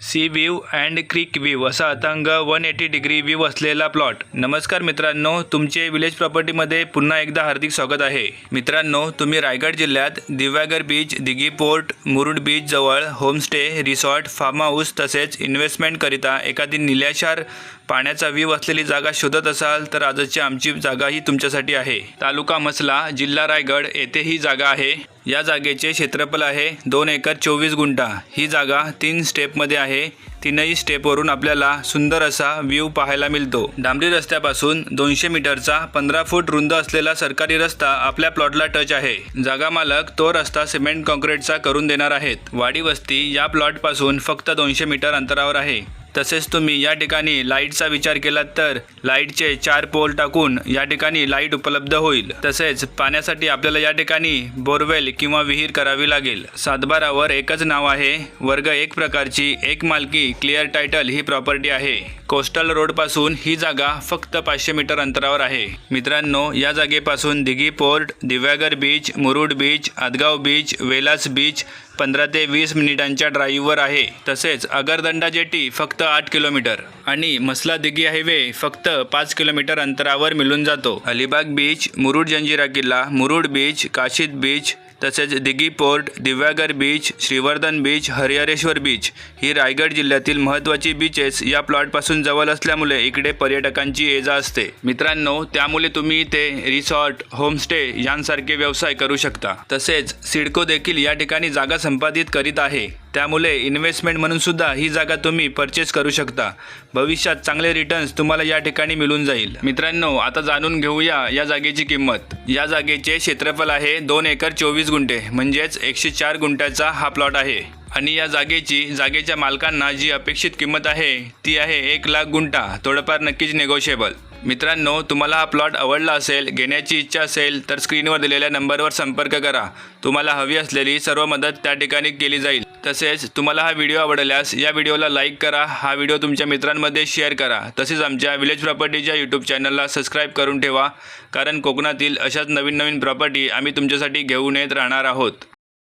Sea view and creek view असा अथांग one eighty degree view असलेला प्लॉट नमस्कार मित्रांनो तुमचे विलेज प्रॉपर्टीमध्ये पुन्हा एकदा हार्दिक स्वागत आहे. मित्रांनो तुम्ही रायगड जिल्ह्यात Diveagar beach Dighi port Murud beach जवळ होमस्टे रिसॉर्ट फार्म हाऊस तसेच इन्व्हेस्टमेंटकरिता एखादी निल्याशार पाण्याचा व्ह्यू असलेली जागा शोधत असाल तर आजची आमची जागा ही तुमच्यासाठी आहे. तालुका मसला जिल्हा रायगड येथे ही जागा आहे. या जागेचे क्षेत्रफळ आहे दोन एकर चोवीस गुंठा. ही जागा तीन स्टेपमध्ये आहे. तीनही स्टेपवरून आपल्याला सुंदर असा व्ह्यू पाहायला मिळतो. डांबरी रस्त्यापासून दोनशे मीटरचा पंधरा फूट रुंद असलेला सरकारी रस्ता आपल्या प्लॉटला टच आहे. जागा मालक तो रस्ता सिमेंट कॉन्क्रीटचा करून देणार आहेत. वाडी वस्ती या प्लॉटपासून फक्त दोनशे मीटर अंतरावर आहे. तसेच तुम्ही या ठिकाणी लाईटचा विचार केलात तर लाईटचे चार पोल टाकून या ठिकाणी लाइट उपलब्ध होईल. तसेच पाण्यासाठी आपल्याला या ठिकाणी बोरवेल किंवा विहीर करावी लागेल. सातबारावर एकच नाव आहे. वर्ग एक प्रकारची एक मालकी क्लिअर टायटल ही प्रॉपर्टी आहे. कोस्टल रोडपासून ही जागा फक्त पाचशे मीटर अंतरावर आहे. मित्रांनो या जागेपासून Dighi port Diveagar beach Murud beach Adgaon beach Velas beach पंधरा ते वीस मिनिटांच्या ड्राईव्हवर आहे. तसेच अगरदंडा जेटी फक्त आठ किलोमीटर आणि मसला दिघी हायवे फक्त पाच किलोमीटर अंतरावर मिळून जातो. अलिबाग बीच मुरुड जंजिरा किल्ला मुरुड बीच काशीद बीच तसेच Dighi port Diveagar beach Shrivardhan beach Harihareshwar beach ही रायगड जिल्ह्यातील महत्त्वाची बीचेस या प्लॉटपासून जवळ असल्यामुळे इकडे पर्यटकांची ये जा असते. मित्रांनो त्यामुळे तुम्ही इथे रिसॉर्ट होमस्टे यांसारखे व्यवसाय करू शकता. तसेच सिडको देखील या ठिकाणी जागा संपादित करीत आहे. त्यामुळे इन्व्हेस्टमेंट म्हणून सुद्धा ही जागा तुम्ही परचेस करू शकता. भविष्यात चांगले रिटर्न्स तुम्हाला या ठिकाणी मिळून जाईल. मित्रांनो आता जाणून घेऊया या जागेची किंमत. या जागेचे क्षेत्रफळ आहे दोन एकर चोवीस गुंठे म्हणजेच एकशे चार गुंठ्याचा हा प्लॉट आहे. आणि या जागेची जागेच्या मालकांना जी अपेक्षित किंमत आहे ती आहे एक लाख गुंठा थोडंफार नक्कीच नेगोशिएबल मित्रांनो तुम्हाला हा प्लॉट आवडला असेल घेण्याची इच्छा असेल तर स्क्रीनवर दिलेल्या नंबरवर संपर्क करा. तुम्हाला हवी असलेली सर्व मदत त्या ठिकाणी केली जाईल. तसेच तुम्हाला हा व्हिडिओ आवडल्यास या व्हिडिओला लाईक करा हा व्हिडिओ तुमच्या मित्रांमध्ये शेअर करा. तसेच आमच्या विलेज प्रॉपर्टीच्या यूट्यूब चॅनलला सबस्क्राईब करून ठेवा कारण कोकणातील अशाच नवीन नवीन प्रॉपर्टी आम्ही तुमच्यासाठी घेऊन येत राहणार आहोत.